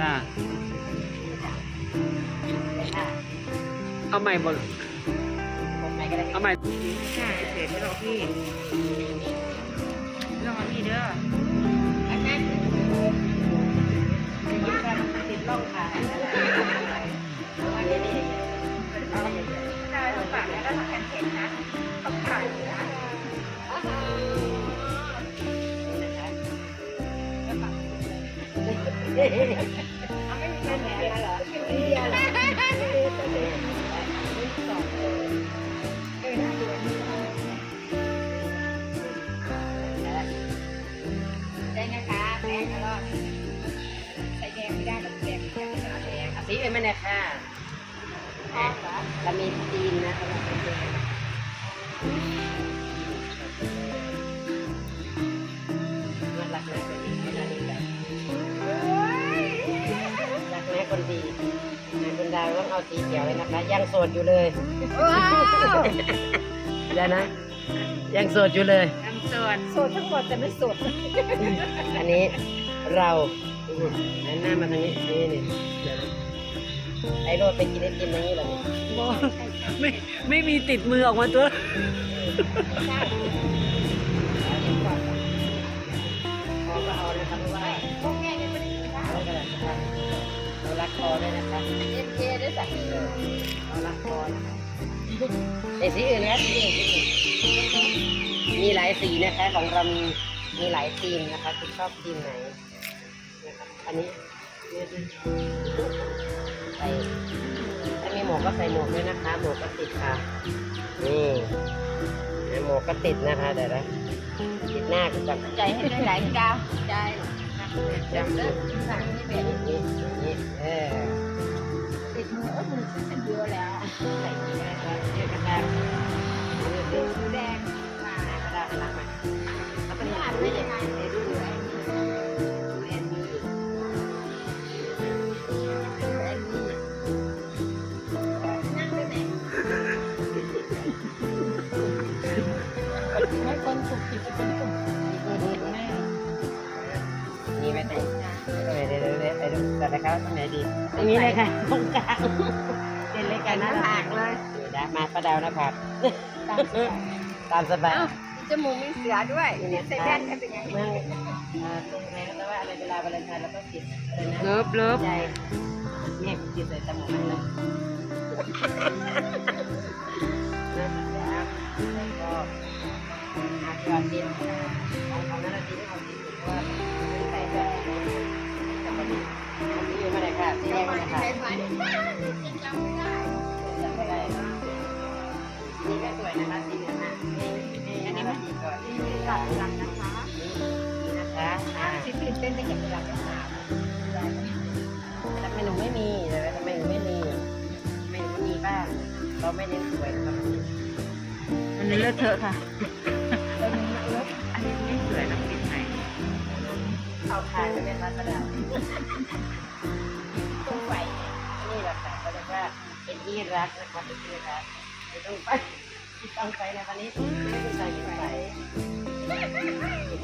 จ้าค่ะเอาใหม่บนผมไหนก็ได้เอาใหม่ค่ะเสร็จไม่รอพี่รอพี่เด้ออันนั้นยิ้มกันติดล่องค่ะอันนี้นี่ได้ฝากแล้วก็ทำแอนเทนนะต้องขายนะ ไม่มีการแหนเหรอไม่มีเหรอได้นะคะแป้งแล้วก็ใส่แดงไม่ได้หรอกแดงไม่ได้เอาแดงเอาสีเป็นไหมเนี่ยค่ะเรามีจีนนะสำหรับเป็นจีนน่ ดาวต้องเอาสีเขียวเลยนะคะ ยังโสดอยู่เลยว้าวเดี๋ยวนะ ยังโสดอยู่เลยทำส่วนสดทั้งหมดแต่ไม่สดอันนี้เราหันหน้ามาทางนี้นี่นี่เดี๋ยวนะไอ้โรดไปกินไอติมอย่างนี้เหรอเนี่ย ไม่ไม่มีติดมือออกมาตัวพ แต่สีอื่นนะสีอื่นสีอื่นมีหลายสีนะคะของเรามีมีหลายธีมนะคะคุณชอบธีมไหนนะครับอันนี้ใส่ถ้ามีหมวกก็ใส่หมวกด้วยนะคะ หมวกก็ติดค่ะนี่นะหมวกก็ติดนะคะเดี๋ยวนะติดหน้ากูก่อนใจให้ได้หลายดาวใจจำเลิกสั่งนี่แบบนี่นี่เออติด มือเออมือฉันเยอะแล้วใส่นี่ได้นี่กระดาษนี่ดูดูแดงมากระดาษล้างมาแล้วก็ไม่นี่อ่านไม่ไม่ได้ได้ไงเลยดูแลดูแอนนี่แอนนี่นั่งได้ไหมให้คนถูกผิดเป็นกลุ่มแม่มีไหมแต่เดี๋ยวเดี๋ยวเดี๋ยวเดี๋ยวไปดูแต่ละครับตรงไหนดีตรงนี้เลยค่ะตรงกลาง ดี๋ยวนะมาประดาวนะผักตามสบายตามสบายเอ้าจมูกมีเสือด้วยเนี่ยใส่แว่นจะเป็นยังไงเมื่ออ่าตรงไหนก็ว่าอะไรเวลาวันเลนไทน์เราก็ติดอะไรนะเลิฟเลิฟใจเนี่ยติดใส่จมูกมันเลยนะครับก็อาจจะติดของของนั้นติดขอ เราไม่เน้นสวยนะครับมันเลอะเทอะค่ะแล้วมันเลิกอันนี้ไม่สวยต้องปิดไหนเอาคายไปเป็นรัตดาต้องไหวนี่แหละค่ะเขาเรียกว่าเป็นที่รักนะคะเป็นที่รักไม่ต้องไปไม่ต้องไปนะวันนี้ไม่ต้องใส่ไม่ใส่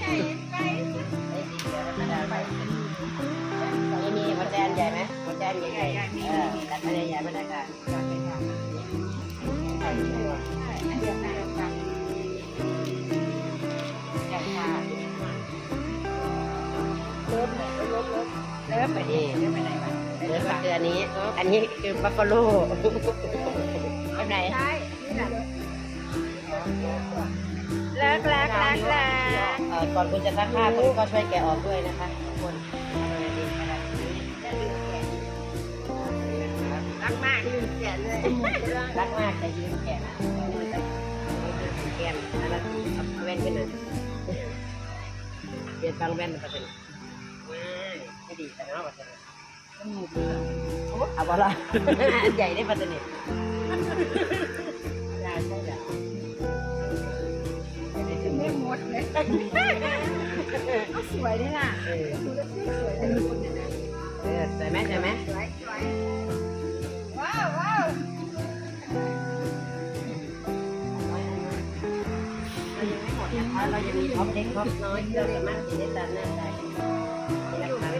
ใจไปไอ้สีเขียวรัตดาไปนี่มีหัวใจอันใหญ่ไหมหัวใจอันใหญ่ๆเออรัตดาใหญ่ไม่ได้ค่ะ ใส่ตัวอันเดียวกันกันใหญ่ค่ะเลิฟเลยเลิฟเลิฟเริ่มไปนี่เลิฟไปไหนวะเริ่มมาคืออันนี้ อันนี้คือบัฟฟาโลแบบไหนใช่นี่แหละเลิกเลิกเลิกเลิกก่อนคุณจะซักผ้าคุณก็ช่วยแกะออกด้วยนะคะ รักมากแต่ยืมแกะนะแก้มนั่นและเอาแว่นขึ้นน่อยเปลี่ยนฟังแว่นมาเป็นไม่ดีแต่ว่าเป็นเอาบอละใหญ่ได้ปัตตานียาใช่จ้ะไม่หมดเลยก็สวยด้วยล่ะเออดูแล้วสวยเลยคนเนี่ยเออใส่ไหมใส่ไหมสวยสวย มีท็อปเล็กท็อปน้อยก็สามารถกินได้ตามหน้าได้นี่นะคะ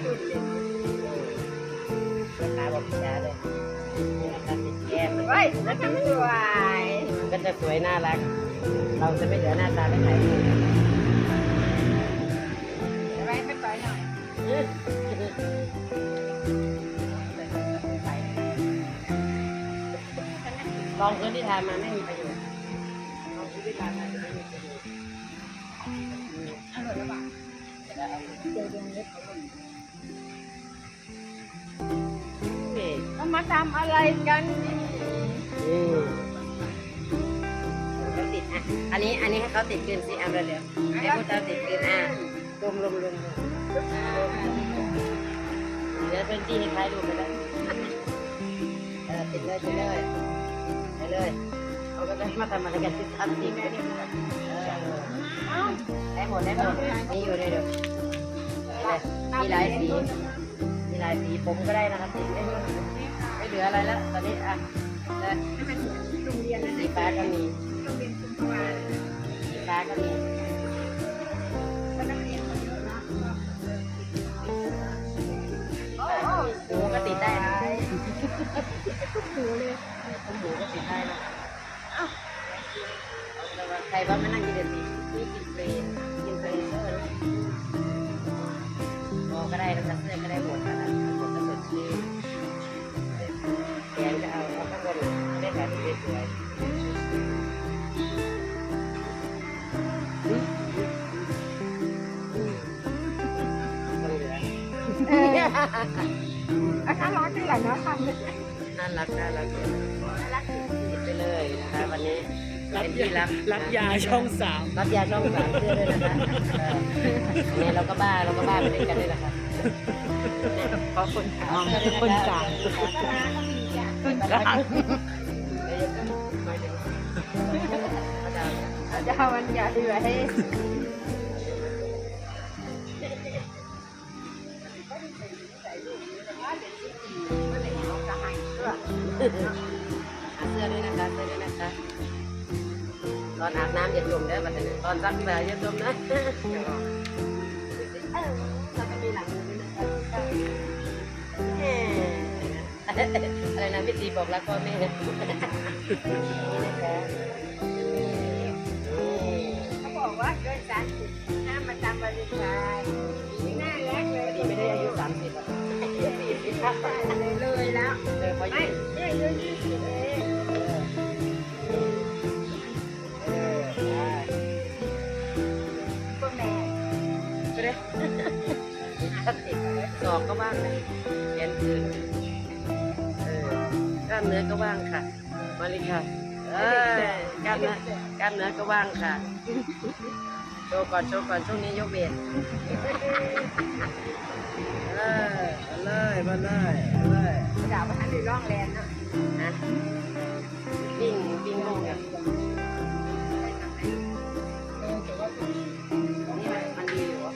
ราคาบอกช้าเลยนี่คะติดแก้มเฮ้ยน่าจะสวยมันก็จะสวยน่ารัก เราจะไม่เหลือหน้าตาไม่ไหนเลยไปไม่ต่อยหน่อยลองพื้นที่ทานมาไม่มีประโยชน์ เดี๋ยวเดี๋ยวเล็บเขาลงนี่เอามาทำอะไรกันนี่นี่เขาติดอะ อันนี้ อันนี้ให้เขาติดกลืนสิอะเร็วๆให้พวกเราติดกลืนอะรวมรวมรวมรวมเดี๋ยวเป็นที่ให้ท้ายรูปไปเลยเออติดเลยติดเลยไปเลยเขาก็จะมาทำอะไรกันที่ทันทีแม่เนี่ยเออเอ้าได้หมดได้หมดมีอยู่ในเดียว เลยมีหลายสี มีหลายสีผมก็ได้นะครับสีไม่ไม่เหลืออะไรแล้ว ตอนนี้อะแล้วให้มันโรงเรียนนะสีฟ้าก็มีสีฟ้าก็มีหมูก็ติดได้นะถูเลยหมูก็ติดได้นะใครว่าไม่นั่ง ออาการร้อนที่ไหนเนะทำเลยน่ารักน่ารักเลยติดไปเลยนะคะวันนี้เป็นที่รักรับยาช่องสามรับยาช่องสามเสื้อด้วยนะคะเออเนี่ยเราก็บ้าเราก็บ้าไปด้วยกันด้วยนะคะเพราะคนถามเสื้อด้วยคนนะคะจ่ายคนจ่ายจะเอาวันให ญ่ไว้ให้เสื้อด้วยนะคะเสื้อด้วยนะคะ ตอนอาบน้ำอย่าจมเด้อบัดนี้ตอนซักเสื้ออย่าจมนะเออเราก็มีหลังมือด้วยนะคะอะไรนะพี่ตีบอกรักพ่อแม่นี่นเขาบอกว่าเกินสามสิบห้ามมาทำบริการไม่น่าแรกเลยพอดีไม่ได้อายุสามสิบอะสี่สิบครับ เลยเลยแล้วเออพอไม่ยี่เนี่ยอายุยี่สิบเองเออได้ก็แม่ก็ได้ถ้าติดศอกก็ว่างนะแขนคืนเออกล้ามเนื้อก็ว่างค่ะ มาเลยค่ะเออกล้ามเนื้อกล้ามเนื้อก็ว่างค่ะ โชว์ก่อนโชว์ก่อนช่วงนี้ยกเวท มาเลยมาเลยมาเลยดาวประธานหรือร่องแลนด์เนาะนะวิ่งวิ่งลงเนี่ยนี่มันมันดีอยู่อะ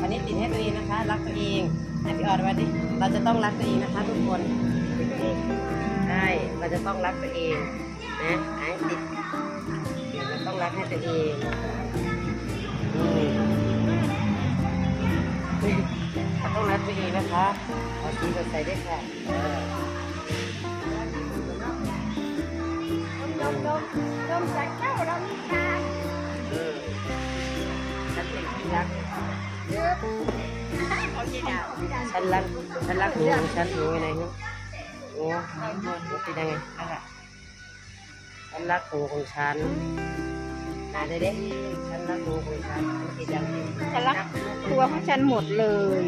วันนี้ติดให้ตัวเองนะคะ รักตัวเองให้พี่ออดไว้ดิเราจะต้องรักตัวเองนะคะ ทุกคนใช่เราจะต้องรักตัวเองนะให้ติดเราต้องรักให้ตัวเองอืม ต้องรักตัวเองนะคะเอาสีสดใสด้วยค่ะเออดมดมดมจากเจ้าเรานี่ค่ะเออฉันเป็นที่รักเยอะเขาจีดาวฉันรักฉันรักหนูฉันหนูยังไงฮะหนูหนูเป็นยังไงนะคะฉันรักหนูของฉันอ่าได้เด้ ฉันรักหนูของฉันมันติดยังไงฉันรักตัวของฉันหมดเลย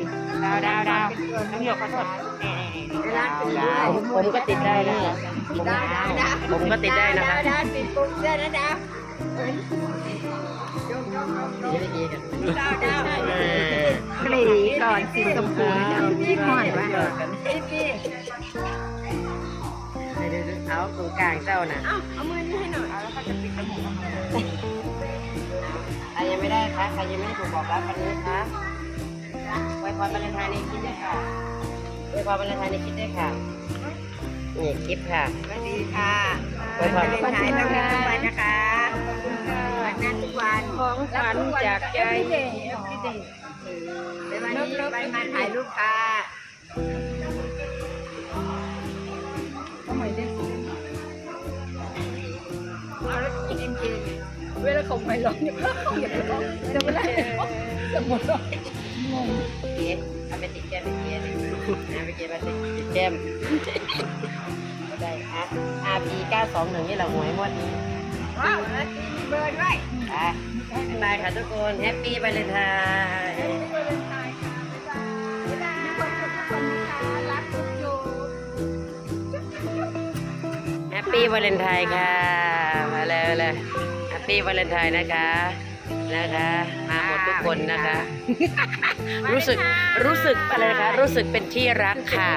ดาวดาวดาวน้ำหยกขอโทษรักเป็นดาวผมก็ติดได้นะคะผมดาวดาวดาวผมก็ติดได้นะคะดาวติดปุ่มเสื้อนะดาวโยมโยมโยมโยดีมไม่ดีกันดาวดาวเออปรีก่อนสีชมพูนะพี่หอนวะพี่พี่เดี๋ยวๆเอาตรงกลางเจ้าน่ะเอ้าเอามือนี้ให้หน่อยแล้วก็จะปิดจมูกใคร ยังไม่ได้คะใครยังไม่ได้ถูกบอกรักกันนี้คะไว้พรวาเลนไทน์ในคลิปด้วยค่ะไว้พรวาเลนไทน์ในคลิปด้วยค่ะ นี่คลิปค่ะสวัสดีค่ะไว้พรเป็นไทยต้องทุกวันนะคะวันนั้นทุกวันของขวัญจากใจพี่เดชพี่เดชเป็นวันนี้ไปมาถ่ายรูปค่ะ không phải lo nhưng mà không nhận được con trong cái này là một rồi ngon kia anh phải tìm kem kia anh phải kia phải tìm kem đây à à vì ca sóng này như là ngoài ngoan đi wow bơi right à บายค่ะทุกคนแฮปปี้วาเลนไทน์แฮปปี้วาเลนไทน์ค่ะ มาเลยมาเลย ปปี้วาเลนไทน์นะคะ นะคะ มาหมดทุกคนนะคะ รู้สึกรู้สึกอะไรนะคะรู้สึกเป็นที่รักค่ะ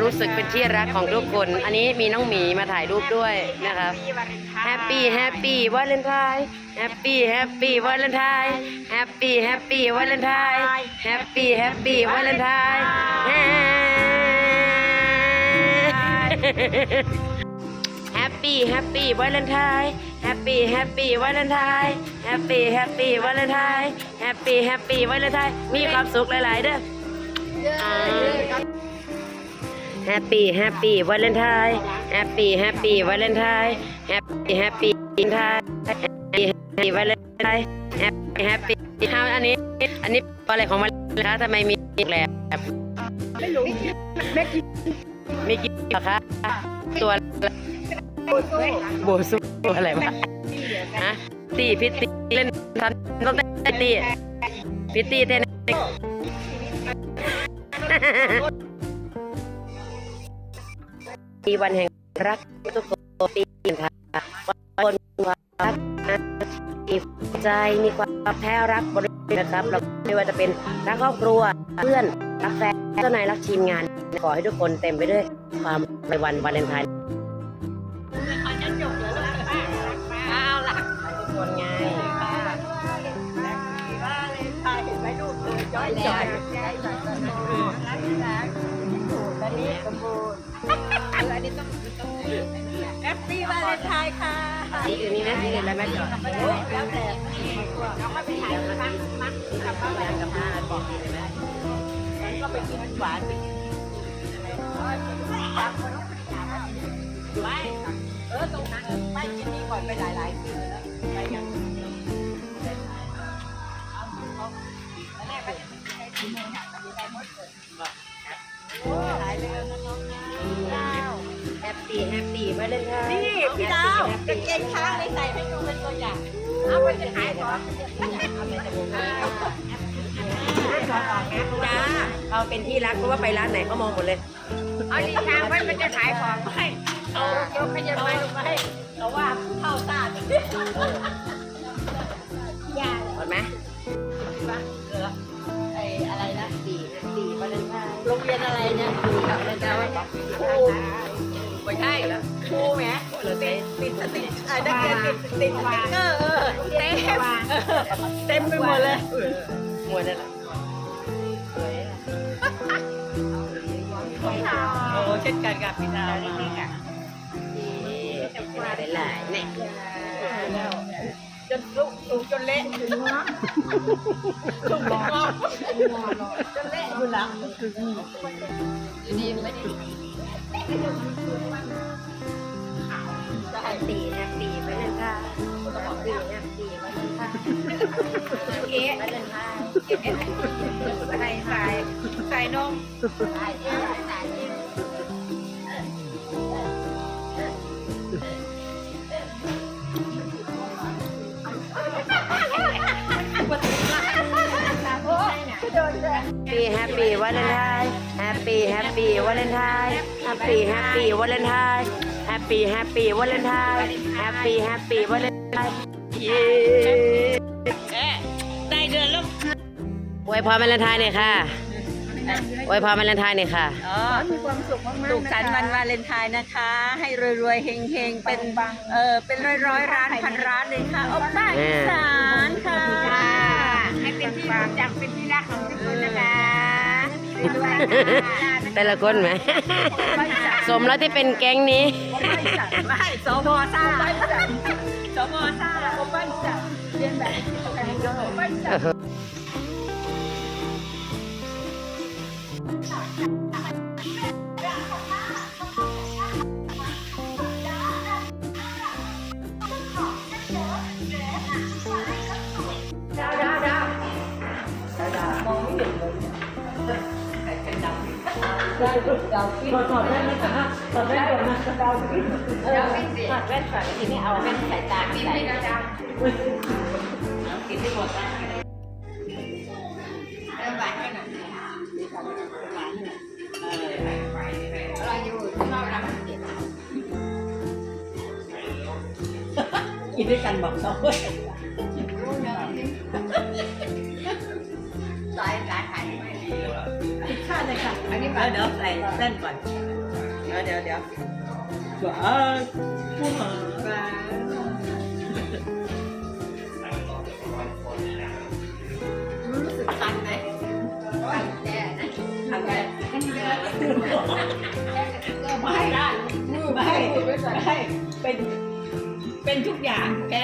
รู้สึกเป็นที่รักของทุกคน อันนี้มีน้องหมีมาถ่ายรูปด้วยนะครับแฮปปี้แฮปปี้วาเลนไทน์แฮปปี้แฮปปี้วาเลนไทน์แฮปปี้แฮปปี้วาเลนไทน์แฮปปี้แฮปปี้วาเลนไทน์แฮ ปปี้แฮปปี้วาเลนไทน์แฮปปี้แฮปปี้วาเลนไทน์แฮปปี้แฮปปี้วาเลนไทน์แฮปปี้แฮปปี้วาเลนไทน์มีความสุขหลาย ๆ เด้อแฮปปี้แฮปปี้วาเลนไทน์แฮปปี้แฮปปี้วาเลนไทน์แฮปปี้แฮปปี้วาเลนไทน์แฮปปี้แฮปปี้วาเลนไทน์แฮปปี้แฮปปี้เอาอันนี้ อันนี้อะไรของมันคะทำไมมีแหลบไม่รู้แม่กินมีกี่เหรอคะตัว โบสุอะไรวะฮะตีพิตตี้เล่นทำต้องเต้นตีพิตตี้เต้นปีวันแห่งรักทุกคนปีค่ะวันความรักนะมีใจมีความแท้รักบริสุทธิ์นะครับเราไม่ว่าจะเป็นรักครอบครัวเพื่อนรักแฟนเจ้านายรักทีมงาน ขอให้ทุกคนเต็มไปด้วยความในวันวาเลนไทน์ จ้อยจ้อยจ้อยจ้อยจ้อยรักรักตอนนี้สมบูรณ์อันนี้ต้องต้องแฮปปี้วาเลนไทน์ค่ะสีอื่นนี่นะสีอื่นแล้วแม่จอดแล้วแต่เราก็ไปถ่ายมัดมัดกลับบ้านกับผ้าบอกดีเลยไหมฉันก็ไปกินหวานไปกินไม่เออตรงนั้นไม่กินนี่ก่อนไปหลายๆที่แล้ว แฮปปี้แฮปปี้วาเลนไทน์นี่พี่ดาวกางเกงช้างเลยใส่ให้ดูเป็นตัวอย่างเอาไปจะขายของจ้าเอาเป็นที่รักเพราะว่าไปร้านไหนเขามองหมดเลย เอาดีทางไว้มันจะขายของให้เอายกขยับไปลงมาให้เราว่าเข้าตาอย่าหมดไหม โรงเรียนอะไรเนี่ยครูกับอาจาครูไม่ใช่ครูแหมติดติดสติไอ้นักเรียนติดติดสติ๊กเกอร์เออเต็มเต็มไปหมดเลยหมวยนั่นแหละโอ้เช่นกันกับพี่ดาวนี่ค่ะหลายๆเนี่ย จนลุกสูกจนเละถึงหัวสูบหัวจนเละอยู่หลังอยู่ดีไม่ดีตีนะตีไปเลยค่ะตีนะตีไปเลยค่ะเอ๊ะไปเลยค่ะเอ๊ะใส่ใส่ใส่นมใส่ใส่ Happy Happy Valentine Happy Happy Valentine Happy Happy Valentine Happy Happy Valentine Happy Happy Valentine เย้ได้เดือนแล้วอวยพรวาเลนไทน์หน่อยค่ะอวยพรวาเลนไทน์หน่อยค่ะ อ๋อมีความสุขมากๆสุขสันต์วันวาเลนไทน์นะคะ ให้รวยๆเฮงๆ เป็นเออเป็นร้อยๆร้านพันร้านเลยค่ะอบบ้านอีสานค่ะ ให้เป็นที่รู้จักเป็นที่ แต่ละคนไหม สมแล้วที่เป็นแก๊งนี้ ไม่สบซ่าสมอซ่าอบบ้าจัดเรียนแบบที่ตกแต่งโอบบ้านจัด ได้เดาคิดถอดถอดได้ไหมคะถอดได้ก่อนนะดาวขึ้นเออถอดแว่นก่อนทีนี้เอาแว่นสายตาใส่กินได้หมดนะแล้วหวานแค่ไหนหวานเออเราอยู่ที่นอกเราเด็ดกินด้วยกันบอกเขา เดี๋ยวเดี๋ยวใส่แว่นก่อน เดี๋ยวเดี๋ยวเดี๋ยวว้าวผู้หมารู้สึกคันไหมคันแย่นะทำไงไม่ได้ไม่ไม่เป็น เป็นทุกอย่างแก